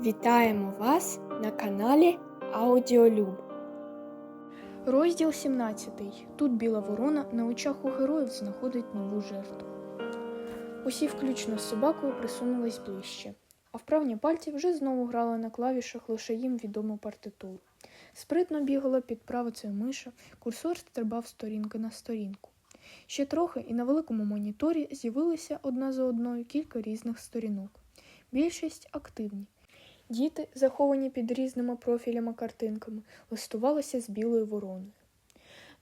Вітаємо вас на каналі Аудіолюб. Розділ 17. Тут біла ворона на очах у героїв знаходить нову жертву. Усі, включно з собакою, присунулись ближче, а вправні пальці вже знову грали на клавішах лише їм відому партитуру. Спритно бігала під правицею миша, курсор стрибав сторінки на сторінку. Ще трохи, і на великому моніторі з'явилися одна за одною кілька різних сторінок. Більшість активні. Діти, заховані під різними профілями картинками, листувалися з білою вороною.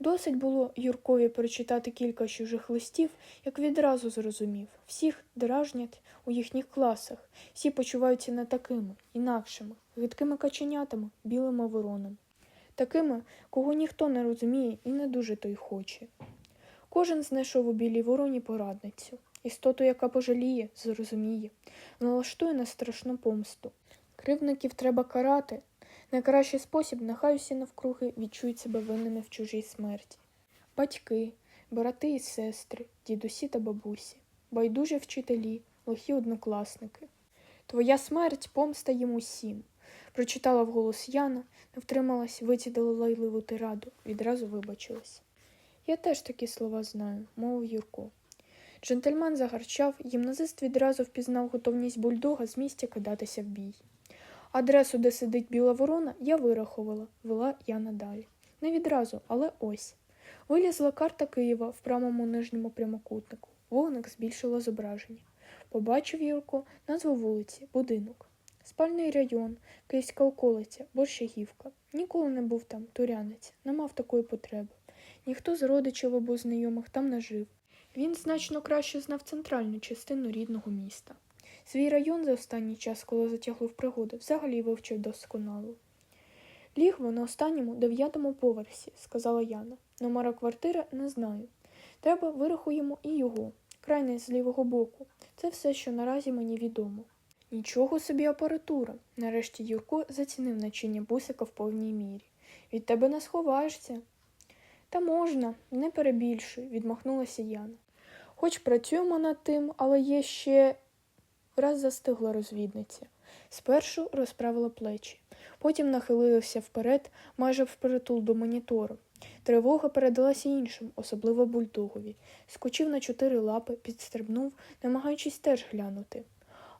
Досить було Юркові прочитати кілька чужих листів, як відразу зрозумів всіх дражнять у їхніх класах, всі почуваються не такими, інакшими, гидкими каченятами, білими воронами, такими, кого ніхто не розуміє і не дуже той хоче. Кожен знайшов у білій вороні порадницю, істоту, яка пожаліє, зрозуміє, налаштує на страшну помсту. Кривдників треба карати. Найкращий спосіб, нехай усі навкруги відчують себе винними в чужій смерті. Батьки, брати і сестри, дідусі та бабусі, байдужі вчителі, лохі однокласники. Твоя смерть помста їм усім. Прочитала вголос Яна, не втрималась, вицідила лайливу тираду, відразу вибачилась. Я теж такі слова знаю, мовив Юрко. Джентльмен загарчав, гімназист відразу впізнав готовність бульдога з місця кидатися в бій. Адресу, де сидить біла ворона, я вирахувала, вела я надалі. Не відразу, але ось. Вилізла карта Києва в правому нижньому прямокутнику. Вогник збільшило зображення. Побачив Юрко назву вулиці, будинок. Спальний район, Київська околиця, Борщагівка. Ніколи не був там, турянець, не мав такої потреби. Ніхто з родичів або знайомих там не жив. Він значно краще знав центральну частину рідного міста. Свій район за останній час, коли затягло в пригоди, взагалі вивчив досконало. Лігво на останньому дев'ятому поверсі, сказала Яна. Номера квартири не знаю. Треба вирахуємо і його, крайне з лівого боку. Це все, що наразі мені відомо. Нічого собі апаратура. Нарешті Юрко зацінив начиння бусика в повній мірі. Від тебе не сховаєшся. Та можна, не перебільшуй, відмахнулася Яна. Хоч працюємо над тим, але є ще. Враз застигла розвідниця. Спершу розправила плечі, потім нахилилася вперед, майже впритул до монітору. Тривога передалася іншим, особливо бульдогові. Скочив на чотири лапи, підстрибнув, намагаючись теж глянути.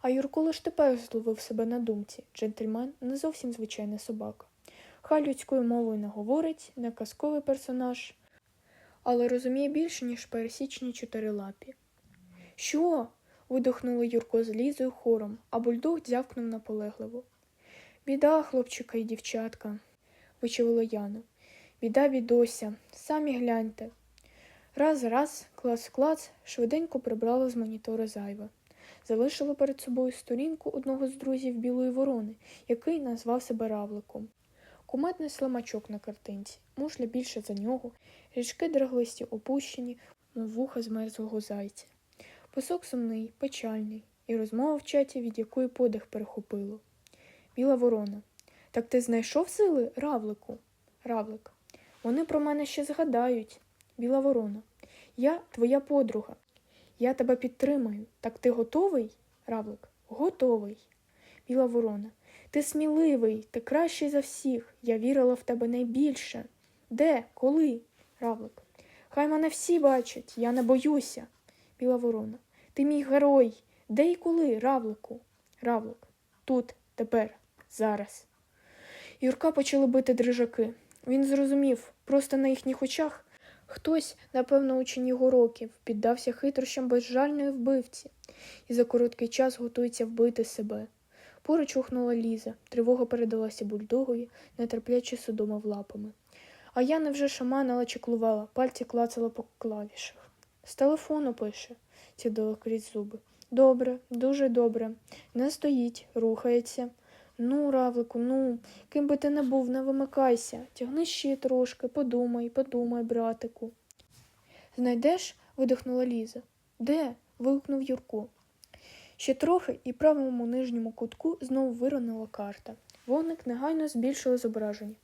А Юрко лиш тепер зловив себе на думці джентльмен не зовсім звичайна собака. Хай людською мовою не говорить, не казковий персонаж, але розуміє більше, ніж пересічні чотирилапі. Що? Видохнули Юрко з Лізою хором, а бульдог дзявкнув наполегливо. Біда, хлопчика і дівчатка, вичавила Яна. Біда бідося, самі гляньте. Раз, раз, клац, клац, швиденько прибрала з монітора зайве. Залишила перед собою сторінку одного з друзів білої ворони, який назвав себе равликом. Куметний сламачок на картинці, мушля більше за нього, річки драглисті опущені, мов вуха змерзлого зайця. Писок сумний, печальний, і розмова в чаті, від якої подих перехопило. Біла ворона. Так ти знайшов сили, равлику? Равлик. Вони про мене ще згадають. Біла ворона. Я твоя подруга. Я тебе підтримаю. Так ти готовий? Равлик. Готовий. Біла ворона. Ти сміливий, ти кращий за всіх. Я вірила в тебе найбільше. Де? Коли? Равлик. Хай мене всі бачать, я не боюся. Біла ворона. Ти мій герой. Де і коли, равлику? Равлик. Тут, тепер, зараз. Юрка почали бити дрижаки. Він зрозумів, просто на їхніх очах хтось, напевно, учень його років, піддався хитрощам безжальної вбивці і за короткий час готується вбити себе. Поруч ухнула Ліза, тривога передалася бульдогові, нетерпляче судомав лапами. А Яна вже шаманила чеклувала, пальці клацала по клавішах. З телефону пише, цідила крізь зуби. Добре, дуже добре. Не стоїть, рухається. Ну, равлику, ну, ким би ти не був, не вимикайся. Тягни ще трошки, подумай, подумай, братику. Знайдеш? видихнула Ліза. Де? вигукнув Юрко. Ще трохи і правому нижньому кутку знову виронила карта. Вогник негайно збільшило зображення.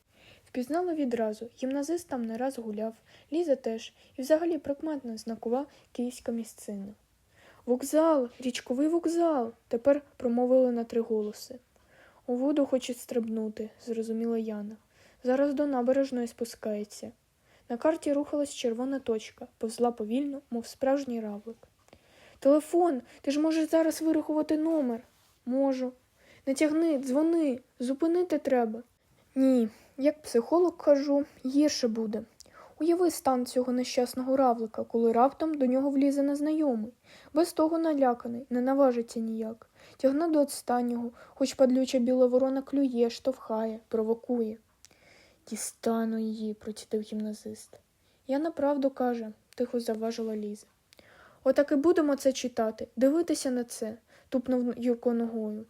Впізнала відразу, гімназист там не раз гуляв, Ліза теж, і взагалі прикметна знакова київська місцина. Вокзал, річковий вокзал, тепер промовили на три голоси. У воду хоче стрибнути, зрозуміла Яна. Зараз до набережної спускається. На карті рухалась червона точка, повзла повільно, мов справжній равлик. Телефон, ти ж можеш зараз вирахувати номер. Можу. Не тягни, дзвони, зупинити треба. Ні, як психолог кажу, гірше буде. Уяви стан цього нещасного равлика, коли раптом до нього влізе незнайомий. Без того наляканий, не наважиться ніяк. Тягне до останнього, хоч падлюча біла ворона клює, штовхає, провокує. Дістану її, процідив гімназист. Я направду каже, тихо заважила Ліза. Отак і будемо це читати, дивитися на це, тупнув Юрко ногою.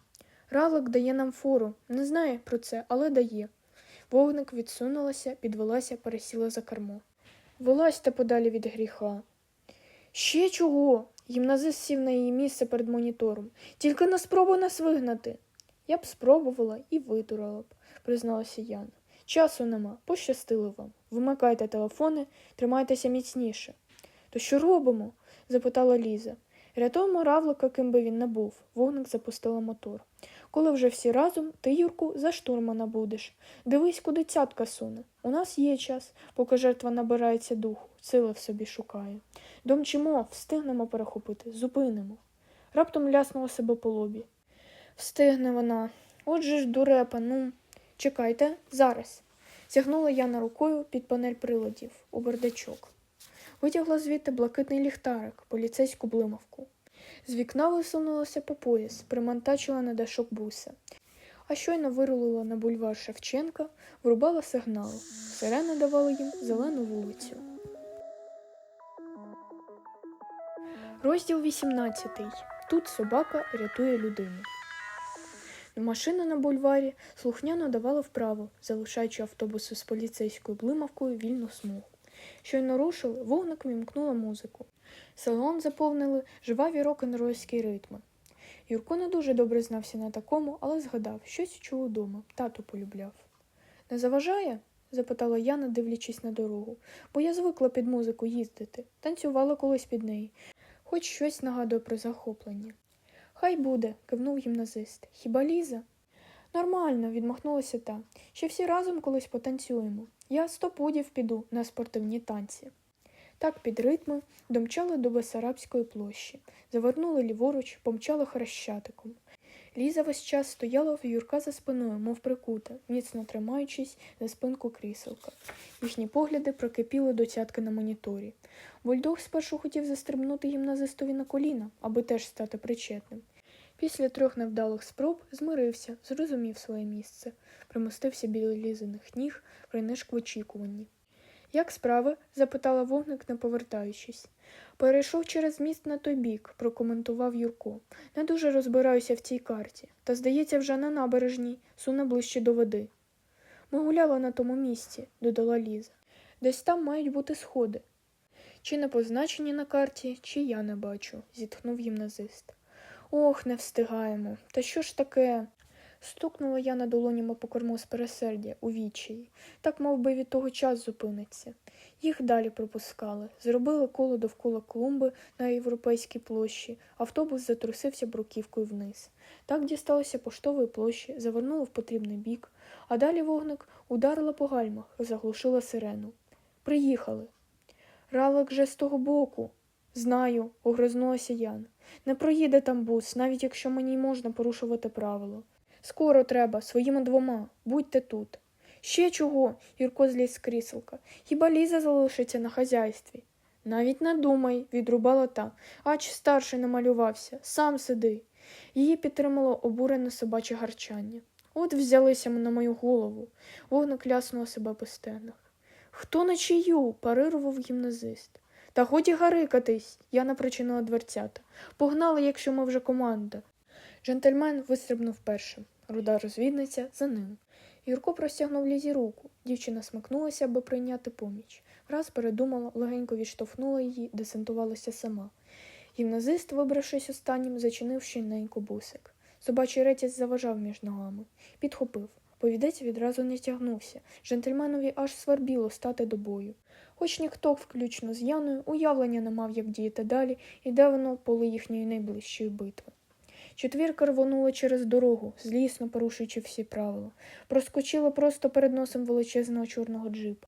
Равлик дає нам фору, не знає про це, але дає. Вогник відсунулася, підвелася, пересіла за кермо. Вилазьте подалі від гріха. Ще чого? Гімназист сів на її місце перед монітором. Тільки не спробуй нас вигнати. Я б спробувала і видурала б, призналася Яна. Часу нема, пощастило вам. Вимикайте телефони, тримайтеся міцніше. То що робимо? запитала Ліза. Рятуємо равлика, ким би він не був. Вогник запустила мотор. Коли вже всі разом, ти, Юрку, за штурмана будеш. Дивись, куди цятка суне. У нас є час, поки жертва набирається духу, сили в собі шукає. Домчимо, встигнемо перехопити, зупинимо. Раптом ляснула себе по лобі. Встигне вона. Отже ж, дурепа, ну. Чекайте, зараз. Сягнула Яна рукою під панель приладів у бардачок. Витягла звідти блакитний ліхтарик, поліцейську блимавку. З вікна висунулася по пояс, примонтачила на дашок буса. А щойно вирулила на бульвар Шевченка, врубала сигнал. Сирени давали їм зелену вулицю. Розділ 18. Тут собака рятує людину. Машина на бульварі слухняно давала вправо, залишаючи автобуси з поліцейською блимавкою вільну смугу. Щойно рушили, вогник вімкнула музику. Салон заповнили жваві рок-н-рольські ритми. Юрко не дуже добре знався на такому, але згадав, щось чув удома, тато полюбляв. Не заважає? запитала Яна, дивлячись на дорогу, бо я звикла під музику їздити, танцювала колись під неї, хоч щось нагадує про захоплення. Хай буде, кивнув гімназист. Хіба Ліза? Нормально, відмахнулася та. Ще всі разом колись потанцюємо. Я сто пудів піду на спортивні танці. Так під ритми домчали до Бесарабської площі, завернули ліворуч, помчали хрещатиком. Ліза весь час стояла в Юрка за спиною, мов прикута, міцно тримаючись за спинку кріселка. Їхні погляди прокипіли до цятки на моніторі. Бульдог спершу хотів застрибнути гімназистові на коліна, аби теж стати причетним. Після трьох невдалих спроб змирився, зрозумів своє місце, примостився біля лізаних ніг, принишк в очікуванні. Як справи? запитала вогник, не повертаючись. Перейшов через міст на той бік, прокоментував Юрко. Не дуже розбираюся в цій карті, та, здається, вже на набережній, суне ближче до води. Ми гуляли на тому місці, додала Ліза. Десь там мають бути сходи. Чи не позначені на карті, чи я не бачу, зітхнув гімназист. Ох, не встигаємо. Та що ж таке? Стукнула я на долонями по корму з пересердя у відчаї, так мов би від того час зупиниться. Їх далі пропускали, зробили коло довкола клумби на європейській площі, автобус затрусився бруківкою вниз. Так дісталося поштової площі, завернуло в потрібний бік, а далі вогник ударила по гальмах, заглушила сирену. Приїхали. Ралик же з того боку. Знаю, огризнулася Яна. Не проїде там бус, навіть якщо мені й можна порушувати правило. Скоро треба, своїми двома, будьте тут. Ще чого? Юрко зліз з кріселка. Хіба Ліза залишиться на хазяйстві? Навіть не думай, відрубала та, ач старший намалювався, сам сиди. Її підтримало обурене собаче гарчання. От взялися на мою голову. Вогник ляснула себе по стенах. Хто на чию? парирував гімназист. Та годі гарикатись, я напричинила дверцята. Погнали, якщо ми вже команда. Джентльмен вистрибнув першим. Руда розвідниця за ним. Юрко простягнув лізі руку. Дівчина смикнулася, аби прийняти поміч. Враз передумала, легенько відштовхнула її, десантувалася сама. Гімназист, вибравшись останнім, зачинив щільненько бусик. Собачий ретязь заважав між ногами. Підхопив. Повідець відразу не тягнувся. Джентльменові аж свербіло стати до бою. Хоч ніхто, включно з Яною, уявлення не мав, як діяти далі, і де воно поле їхньої найближчої битви. Четвірка рвонула через дорогу, злісно порушуючи всі правила. Проскочила просто перед носом величезного чорного джипа.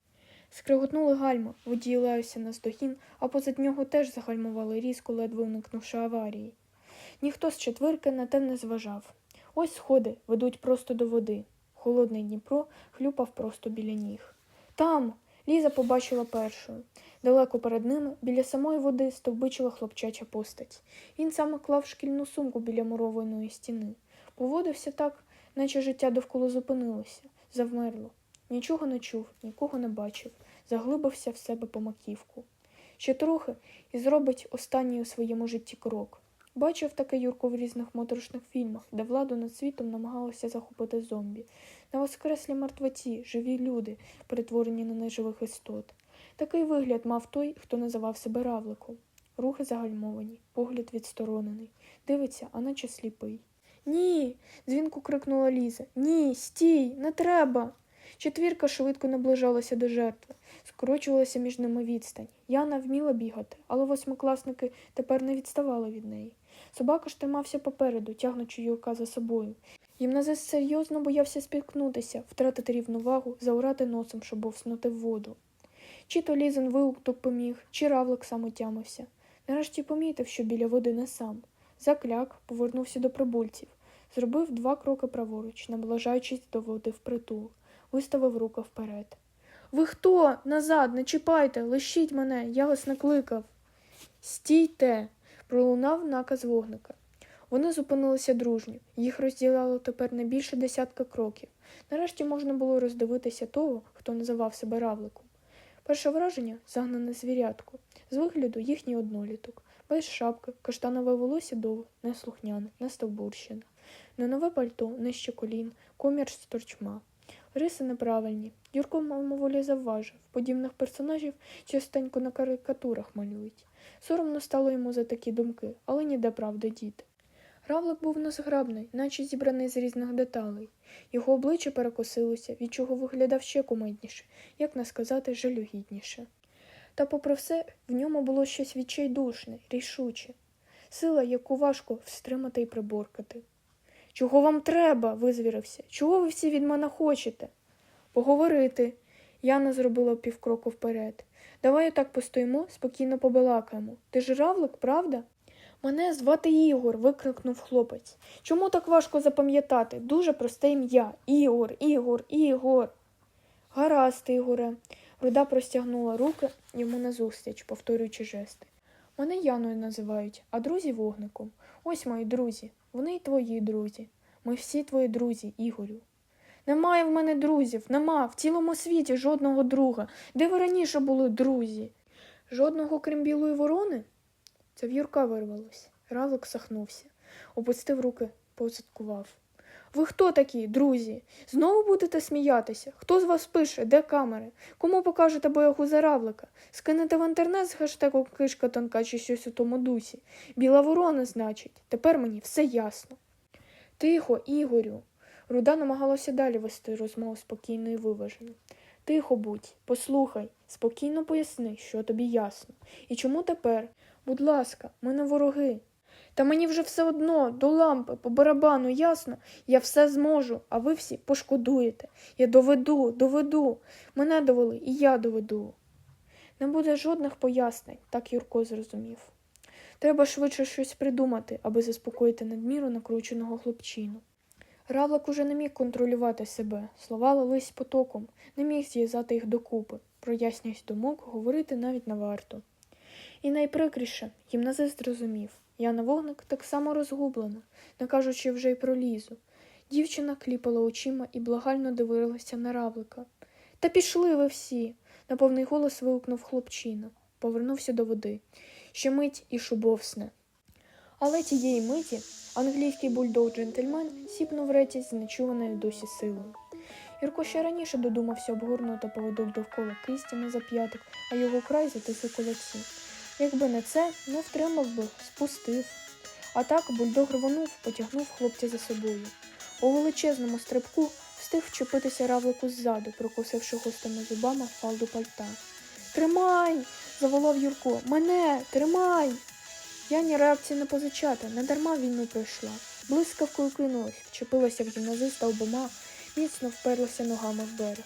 Скриготнули гальма, водій лаявся на здогін, а позад нього теж загальмували різко, ледве уникнувши аварії. Ніхто з четвирки на те не зважав. Ось сходи ведуть просто до води. Холодний Дніпро хлюпав просто біля ніг. Там Ліза побачила першою. Далеко перед ними, біля самої води, стовбичила хлопчача постать. Він саме клав шкільну сумку біля мурованої стіни. Поводився так, наче життя довкола зупинилося, завмерло. Нічого не чув, нікого не бачив, заглибився в себе по маківку. Ще трохи і зробить останній у своєму житті крок. Бачив таке Юрко в різних моторошних фільмах, де владу над світом намагалися захопити зомбі. На воскреслі мертвеці, живі люди, перетворені на неживих істот. Такий вигляд мав той, хто називав себе равликом. Рухи загальмовані, погляд відсторонений. Дивиться, а наче сліпий. Ні. дзвінку крикнула Ліза. Ні, стій, не треба. Четвірка швидко наближалася до жертви, скорочувалася між ними відстань. Яна вміла бігати, але восьмикласники тепер не відставали від неї. Собака ж тримався попереду, тягнучи Юрка за собою. Гімназист серйозно боявся спіткнутися, втратити рівновагу, заурати носом, щоб вовснути в воду. Чи то лізен вигук допоміг, чи равлик сам отямився. Нарешті помітив, що біля води не сам. Закляк, повернувся до прибульців, зробив два кроки праворуч, наближаючись до води впритул, виставив руки вперед. Ви хто? Назад, не чіпайте, лишіть мене, я вас накликав. Стійте. Пролунав наказ вогника. Вони зупинилися дружньо, їх розділяло тепер не більше десятка кроків. Нарешті можна було роздивитися того, хто називав себе равликом. Перше враження загнане звірятко, з вигляду їхній одноліток, без шапки, каштанове волосся довге, неслухняне, не стовбурщина, не нове пальто, нижче колін, комір з торчма. Риси неправильні. Юрко мимоволі завважив, подібних персонажів частенько на карикатурах малюють. Соромно стало йому за такі думки, але ніде правди діти. Равлик був незграбний, наче зібраний з різних деталей. Його обличчя перекосилося, від чого виглядав ще кумедніше, як не сказати, жалюгідніше. Та, попри все, в ньому було щось відчайдушне, рішуче, сила, яку важко встримати і приборкати. Чого вам треба? визвірився. Чого ви всі від мене хочете? Поговорити. Яна зробила півкроку вперед. Давай отак постоїмо, спокійно побалакаємо. Ти ж равлик, правда? Мене звати Ігор, викрикнув хлопець. Чому так важко запам'ятати? Дуже просте ім'я. Ігор, Ігор, Ігор. Гаразд, Ігоре. Руда простягнула руки йому назустріч, повторюючи жести. Мене Яною називають, а друзі вогником. Ось мої друзі, вони й твої друзі. Ми всі твої друзі, Ігорю. Немає в мене друзів, нема в цілому світі жодного друга. Де ви раніше були друзі? Жодного крім білої ворони? Це в Юрка вирвалось. Равлик сахнувся, опустив руки, позадкував. Ви хто такі, друзі? Знову будете сміятися? Хто з вас пише? Де камери? Кому покажете боягу за равлика? Скинете в інтернет з хештегом кишка тонка чи щось у тому дусі. Біла ворона, значить. Тепер мені все ясно. Тихо, Ігорю. Руда намагалася далі вести розмову спокійно і виважено. Тихо будь, послухай, спокійно поясни, що тобі ясно. І чому тепер? Будь ласка, ми не вороги. Та мені вже все одно, до лампи, по барабану, ясно? Я все зможу, а ви всі пошкодуєте. Я доведу, доведу. Мене довели, і я доведу. Не буде жодних пояснень, так Юрко зрозумів. Треба швидше щось придумати, аби заспокоїти надміру накрученого хлопчину. Равлик уже не міг контролювати себе, слова лились потоком, не міг зв'язати їх докупи. Про ясність думок говорити навіть не варто. І найприкріше, гімназист зрозумів, Яна Вогник так само розгублена, не кажучи вже й про лізу. Дівчина кліпала очима і благально дивилася на равлика. Та пішли ви всі. на повний голос вигукнув хлопчина, повернувся до води. Ще мить і шубовсне. Але тієї миті англійський бульдог-джентльмен сіпнув ретязь з нечуваною досі силою. Юрко ще раніше додумався обгорнути поводок довкола кисті на зап'яток, а його край затисли кулаці. Якби не це, не втримав би, спустив. А так бульдог рвонув, потягнув хлопця за собою. У величезному стрибку встиг вчепитися равлику ззаду, прокусивши гостими зубами фалду пальта. Тримай! заволав Юрко. Мене, тримай! Яні реакції не позичати, не дарма війну пройшла. Блискавкою кинулась, вчепилася в гімназиста обома, міцно вперлася ногами в берег.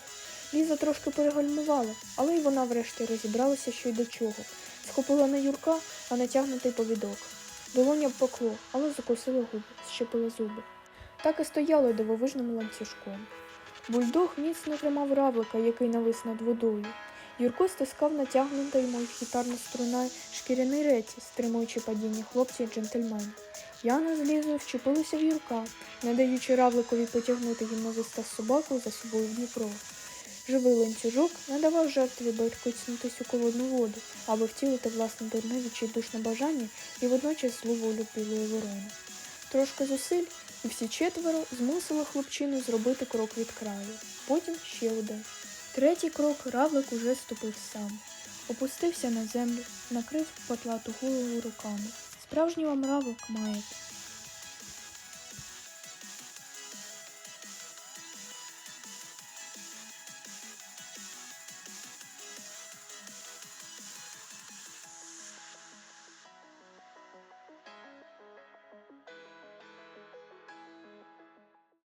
Ліза трошки перегальмувала, але й вона врешті розібралася, що й до чого. Схопила не Юрка, а натягнутий повідок. Долоня впекло, але закусила губи, щепила зуби. Так і стояло дивовижним ланцюжком. Бульдог міцно тримав равлика, який навис над водою. Юрко стискав натягнутий, мов гітарна струна, шкіряний реці, стримуючи падіння хлопців і джентльменів. Яна з Лізою вчепилися в Юрка, не даючи равликові потягнути гімназиста з собакою за собою в Дніпро. Живий ланцюжок не давав жертві беркоцнутись у холодну воду, аби втілити власне дурне відчайдушне бажання і водночас злу волю білої ворони. Трошки зусиль, і всі четверо змусили хлопчину зробити крок від краю. Потім ще один. Третій крок равлик уже ступив сам. Опустився на землю, накрив потлату голову руками. Справжній вам равлик маєте.